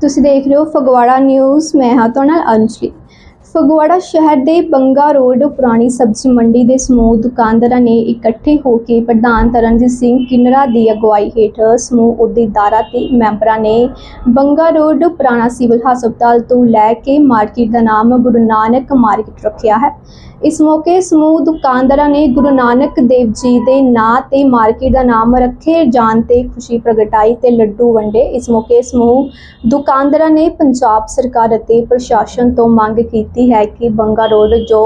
ਤੁਸੀਂ ਦੇਖ ਰਹੇ ਹੋ ਫਗਵਾੜਾ ਨਿਊਜ਼ ਮੈਂ ਹਾਂ ਤੁਹਾਡੇ ਨਾਲ ਅੰਜਲੀ ਫਗਵਾੜਾ ਸ਼ਹਿਰ ਦੇ ਬੰਗਾ ਰੋਡ ਪੁਰਾਣੀ ਸਬਜ਼ੀ ਮੰਡੀ ਦੇ ਸਮੂਹ ਦੁਕਾਨਦਾਰਾਂ ਨੇ ਇਕੱਠੇ ਹੋ ਕੇ ਪ੍ਰਧਾਨ ਤਰਨਜੀਤ ਸਿੰਘ ਕਿਨਰਾ ਦੀ ਅਗਵਾਈ ਹੇਠ ਸਮੂਹ ਅਹੁਦੇਦਾਰਾਂ ਤੇ ਮੈਂਬਰਾਂ ਨੇ ਬੰਗਾ ਰੋਡ ਪੁਰਾਣਾ ਸਿਵਲ ਹਸਪਤਾਲ ਤੋਂ ਲੈ ਕੇ ਮਾਰਕੀਟ ਦਾ ਨਾਮ ਗੁਰੂ ਨਾਨਕ ਮਾਰਕੀਟ ਰੱਖਿਆ ਹੈ। ਇਸ ਮੌਕੇ ਸਮੂਹ ਦੁਕਾਨਦਾਰਾਂ ਨੇ ਗੁਰੂ ਨਾਨਕ ਦੇਵ ਜੀ ਦੇ ਨਾਂ ਤੇ ਮਾਰਕੀਟ ਦਾ ਨਾਮ ਰੱਖੇ ਜਾਣ ਤੇ ਖੁਸ਼ੀ ਪ੍ਰਗਟਾਈ ਤੇ ਲੱਡੂ ਵੰਡੇ। ਇਸ ਮੌਕੇ ਸਮੂਹ ਦੁਕਾਨਦਾਰਾਂ ਨੇ ਪੰਜਾਬ ਸਰਕਾਰ ਅਤੇ ਪ੍ਰਸ਼ਾਸਨ ਤੋਂ ਮੰਗ ਕੀਤੀ ਹੈ ਕਿ ਬੰਗਾ ਰੋਡ ਜੋ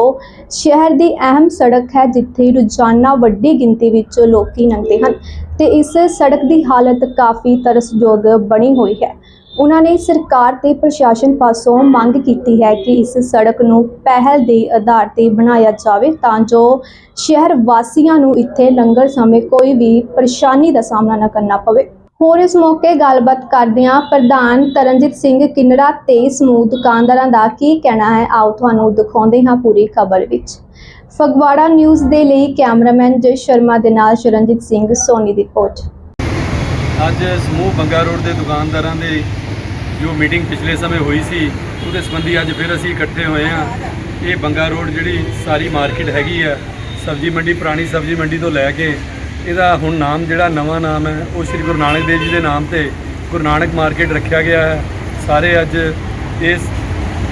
ਸ਼ਹਿਰ ਦੀ ਅਹਿਮ ਸੜਕ ਹੈ, ਜਿੱਥੇ ਰੋਜ਼ਾਨਾ ਵੱਡੀ ਗਿਣਤੀ ਵਿੱਚ ਲੋਕੀ ਲੰਘਦੇ ਹਨ ਤੇ ਇਸ ਸੜਕ ਦੀ ਹਾਲਤ ਕਾਫੀ ਤਰਸਯੋਗ ਬਣੀ ਹੋਈ ਹੈ। ਉਹਨਾਂ ਨੇ ਸਰਕਾਰ ਤੇ ਪ੍ਰਸ਼ਾਸਨ ਪਾਸੋਂ ਮੰਗ ਕੀਤੀ ਹੈ ਕਿ ਇਸ ਸੜਕ ਨੂੰ ਪਹਿਲ ਦੇ ਆਧਾਰ ਤੇ ਬਣਾਇਆ ਜਾਵੇ ਤਾਂ ਜੋ ਸ਼ਹਿਰ ਵਾਸੀਆਂ ਨੂੰ ਇੱਥੇ ਲੰਗਰ ਸਮੇਂ ਕੋਈ ਵੀ ਪਰੇਸ਼ਾਨੀ ਦਾ ਸਾਹਮਣਾ ਨਾ ਕਰਨਾ ਪਵੇ। ਹੋਰ ਇਸ ਮੌਕੇ ਗੱਲਬਾਤ ਕਰਦਿਆਂ ਪ੍ਰਧਾਨ ਤਰਨਜੀਤ ਸਿੰਘ ਕਿੰਨਰਾ ਤੇ ਸਮੂਹ ਦੁਕਾਨਦਾਰਾਂ ਦਾ ਕੀ ਕਹਿਣਾ ਹੈ? ਆਓ ਤੁਹਾਨੂੰ ਦਿਖਾਉਂਦੇ ਹਾਂ ਪੂਰੀ ਖਬਰ ਵਿੱਚ। ਫਗਵਾੜਾ ਨਿਊਜ਼ ਦੇ ਲਈ ਕੈਮਰਾਮੈਨ ਜੈ ਸ਼ਰਮਾ ਦੇ ਨਾਲ ਸ਼ਰਨਜੀਤ ਸਿੰਘ ਸੋਨੀ ਦੀ ਰਿਪੋਰਟ। ਅੱਜ ਸਮੂਹ ਬੰਗਾ ਰੋਡ ਦੇ ਦੁਕਾਨਦਾਰਾਂ ਦੇ ਜੋ ਮੀਟਿੰਗ ਪਿਛਲੇ ਸਮੇਂ ਹੋਈ ਸੀ, ਉਹਦੇ ਸੰਬੰਧੀ ਅੱਜ ਫਿਰ ਅਸੀਂ ਇਕੱਠੇ ਹੋਏ ਹਾਂ। ਇਹ ਬੰਗਾ ਰੋਡ ਜਿਹੜੀ ਸਾਰੀ ਮਾਰਕੀਟ ਹੈਗੀ ਆ, ਸਬਜ਼ੀ ਮੰਡੀ, ਪੁਰਾਣੀ ਸਬਜ਼ੀ ਮੰਡੀ ਤੋਂ ਲੈ ਕੇ ਇਹਦਾ ਹੁਣ ਨਾਮ ਜਿਹੜਾ ਨਵਾਂ ਨਾਮ ਹੈ, ਉਹ ਸ੍ਰੀ ਗੁਰੂ ਨਾਨਕ ਦੇਵ ਜੀ ਦੇ ਨਾਮ ਤੇ ਗੁਰੂ ਨਾਨਕ ਮਾਰਕੀਟ ਰੱਖਿਆ ਗਿਆ ਹੈ। ਸਾਰੇ ਅੱਜ ਇਸ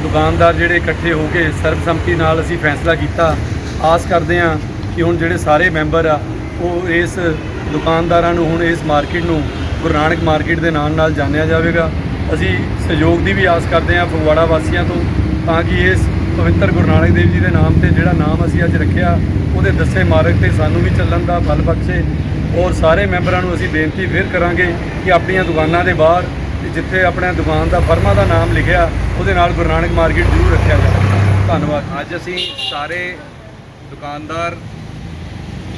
ਦੁਕਾਨਦਾਰ ਜਿਹੜੇ ਇਕੱਠੇ ਹੋ ਕੇ ਸਰਬਸੰਮਤੀ ਨਾਲ ਅਸੀਂ ਫੈਸਲਾ ਕੀਤਾ। ਆਸ ਕਰਦੇ ਹਾਂ ਕਿ ਹੁਣ ਜਿਹੜੇ ਸਾਰੇ ਮੈਂਬਰ ਆ, ਉਹ ਇਸ ਦੁਕਾਨਦਾਰਾਂ ਨੂੰ, ਹੁਣ ਇਸ ਮਾਰਕੀਟ ਨੂੰ, ਗੁਰੂ ਨਾਨਕ ਮਾਰਕੀਟ ਦੇ ਨਾਮ ਨਾਲ ਜਾਣਿਆ ਜਾਵੇਗਾ। ਅਸੀਂ ਸਹਿਯੋਗ ਦੀ ਵੀ ਆਸ ਕਰਦੇ ਹਾਂ ਫਗਵਾੜਾ ਵਾਸੀਆਂ ਤੋਂ, ਤਾਂ ਕਿ ਇਸ ਪਵਿੱਤਰ ਗੁਰੂ ਨਾਨਕ ਦੇਵ ਜੀ ਦੇ ਨਾਮ ਤੇ ਜਿਹੜਾ ਨਾਮ ਅਸੀਂ ਅੱਜ ਰੱਖਿਆ, ਉਹਦੇ ਦੱਸੇ ਮਾਰਗ ਤੇ ਸਾਨੂੰ ਵੀ ਚੱਲਣ ਦਾ ਬਲ ਬਖਸ਼ੇ। ਔਰ ਸਾਰੇ ਮੈਂਬਰਾਂ ਨੂੰ ਅਸੀਂ ਬੇਨਤੀ ਫਿਰ ਕਰਾਂਗੇ ਕਿ ਆਪਣੀਆਂ ਦੁਕਾਨਾਂ ਦੇ ਬਾਹਰ ਜਿੱਥੇ ਆਪਣੇ ਦੁਕਾਨ ਦਾ ਫਰਮਾ ਦਾ ਨਾਮ ਲਿਖਿਆ, ਉਹਦੇ ਨਾਲ ਗੁਰੂ ਨਾਨਕ ਮਾਰਕੀਟ ਜ਼ਰੂਰ ਰੱਖਿਆ ਜਾਵੇ। ਧੰਨਵਾਦ। ਅੱਜ ਅਸੀਂ ਸਾਰੇ ਦੁਕਾਨਦਾਰ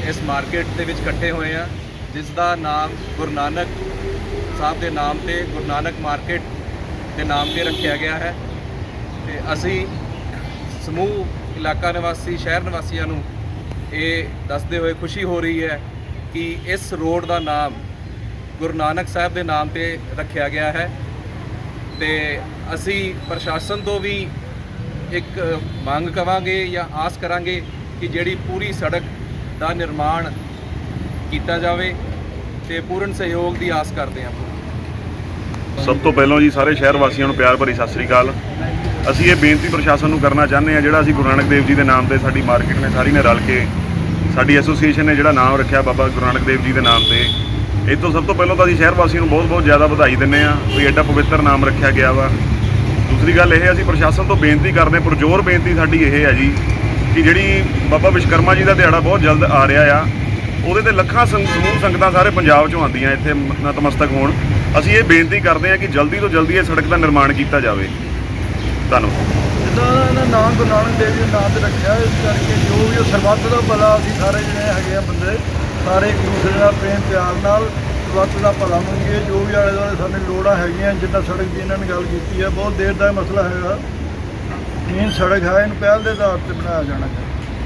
ਇਸ ਮਾਰਕੀਟ ਦੇ ਵਿੱਚ ਇਕੱਠੇ ਹੋਏ ਆ ਜਿਸ ਦਾ ਨਾਮ ਗੁਰੂ ਨਾਨਕ ਸਾਹਿਬ ਦੇ ਨਾਮ ਤੇ ਗੁਰੂ ਨਾਨਕ ਮਾਰਕੀਟ ਦੇ ਨਾਮ ਤੇ ਰੱਖਿਆ ਗਿਆ ਹੈ। ਤੇ ਅਸੀਂ ਸਮੂਹ, ਇਲਾਕਾ ਨਿਵਾਸੀ, ਸ਼ਹਿਰ ਨਿਵਾਸੀਆਂ ਨੂੰ ਇਹ ਦੱਸਦੇ ਹੋਏ ਖੁਸ਼ੀ ਹੋ ਰਹੀ ਹੈ ਕਿ ਇਸ ਰੋਡ ਦਾ ਨਾਮ ਗੁਰੂ ਨਾਨਕ ਸਾਹਿਬ ਦੇ ਨਾਮ ਤੇ ਰੱਖਿਆ ਗਿਆ ਹੈ ਤੇ ਅਸੀਂ ਪ੍ਰਸ਼ਾਸਨ ਤੋਂ ਵੀ ਇੱਕ ਮੰਗ ਕਵਾਂਗੇ ਜਾਂ ਆਸ ਕਰਾਂਗੇ ਕਿ ਜਿਹੜੀ ਪੂਰੀ ਸੜਕ ਦਾ ਨਿਰਮਾਣ ਕੀਤਾ ਜਾਵੇ ਤੇ ਪੂਰਨ ਸਹਿਯੋਗ ਦੀ ਆਸ ਕਰਦੇ ਹਾਂ। ਸਭ ਤੋਂ ਪਹਿਲਾਂ ਜੀ ਸਾਰੇ ਸ਼ਹਿਰ ਵਾਸੀਆਂ ਨੂੰ ਪਿਆਰ ਭਰੀ ਸਤਿ ਸ੍ਰੀ ਅਕਾਲ। ਅਸੀਂ ਇਹ ਬੇਨਤੀ ਪ੍ਰਸ਼ਾਸਨ ਨੂੰ ਕਰਨਾ ਚਾਹੁੰਦੇ ਹਾਂ, ਜਿਹੜਾ ਅਸੀਂ ਗੁਰੂ ਨਾਨਕ ਦੇਵ ਜੀ ਦੇ ਨਾਮ ਤੇ ਸਾਡੀ ਮਾਰਕੀਟ ਨੇ ਸਾਰੀ ਨੇ ਰਲ ਕੇ ਸਾਡੀ ਐਸੋਸੀਏਸ਼ਨ ਨੇ ਜਿਹੜਾ ਨਾਮ ਰੱਖਿਆ ਬਾਬਾ ਗੁਰੂ ਨਾਨਕ ਦੇਵ ਜੀ ਦੇ ਨਾਮ ਤੇ। ਇਹ ਤੋਂ ਸਭ ਤੋਂ ਪਹਿਲਾਂ ਤਾਂ ਅਸੀਂ ਸ਼ਹਿਰ ਵਾਸੀਆਂ ਨੂੰ ਬਹੁਤ ਬਹੁਤ ਜ਼ਿਆਦਾ ਵਧਾਈ ਦਿੰਦੇ ਹਾਂ, ਵੀ ਐਡਾ ਪਵਿੱਤਰ ਨਾਮ ਰੱਖਿਆ ਗਿਆ ਵਾ। ਦੂਸਰੀ ਗੱਲ ਇਹ ਅਸੀਂ ਪ੍ਰਸ਼ਾਸਨ ਤੋਂ ਬੇਨਤੀ ਕਰਦੇ ਹਾਂ, ਪੁਰਜੋਰ ਬੇਨਤੀ ਸਾਡੀ ਇਹ ਹੈ ਜੀ, ਕਿ ਜਿਹੜੀ ਬਾਬਾ ਵਿਸ਼ਕਰਮਾ ਜੀ ਦਾ ਦਿਹਾੜਾ ਬਹੁਤ ਜਲਦ ਆ ਰਿਹਾ ਆ, ਉਹਦੇ ਤੇ ਲੱਖਾਂ ਸੰਗ- ਸਮੂਹ ਸੰਗਤਾਂ ਸਾਰੇ ਪੰਜਾਬ ਚੋਂ ਆਉਂਦੀਆਂ ਇੱਥੇ ਨਤਮਸਤਕ ਹੋਣ। ਅਸੀਂ ਇਹ ਬੇਨਤੀ ਕਰਦੇ ਹਾਂ ਕਿ ਜਲਦੀ ਤੋਂ ਜਲਦੀ ਇਹ ਸੜਕ ਦਾ ਨਿਰਮਾਣ ਕੀਤਾ ਜਾਵੇ। ਧੰਨਵਾਦ। ਜਿੱਦਾਂ ਦਾ ਇਹਨਾਂ ਨਾਮ ਗੁਰੂ ਨਾਨਕ ਦੇਵ ਜੀ ਦੇ ਨਾਮ ਤੇ ਰੱਖਿਆ, ਇਸ ਕਰਕੇ ਜੋ ਵੀ ਉਹ ਸਰਬੱਤ ਦਾ ਭਲਾ ਅਸੀਂ ਸਾਰੇ ਜਿਹੜੇ ਹੈਗੇ ਆ ਬੰਦੇ, ਸਾਰੇ ਇੱਕ ਦੂਸਰੇ ਨਾਲ ਪ੍ਰੇਮ ਪਿਆਰ ਨਾਲ ਸਰਬੱਤ ਦਾ ਭਲਾ ਮੰਗੀਏ ਜੋ ਵੀ ਆਲੇ ਦੁਆਲੇ ਸਾਨੂੰ ਲੋੜਾਂ ਹੈਗੀਆਂ, ਜਿੱਦਾਂ ਸੜਕ ਦੀ ਇਹਨਾਂ ਨੇ ਗੱਲ ਕੀਤੀ ਹੈ, ਬਹੁਤ ਦੇਰ ਦਾ ਇਹ ਮਸਲਾ ਹੈਗਾ। ਮੇਨ ਸੜਕ ਹੈ, ਇਹਨੂੰ ਪਹਿਲ ਦੇ ਆਧਾਰ ਤੇ ਬਣਾਇਆ ਜਾਣਾ ਚਾਹੀਦਾ।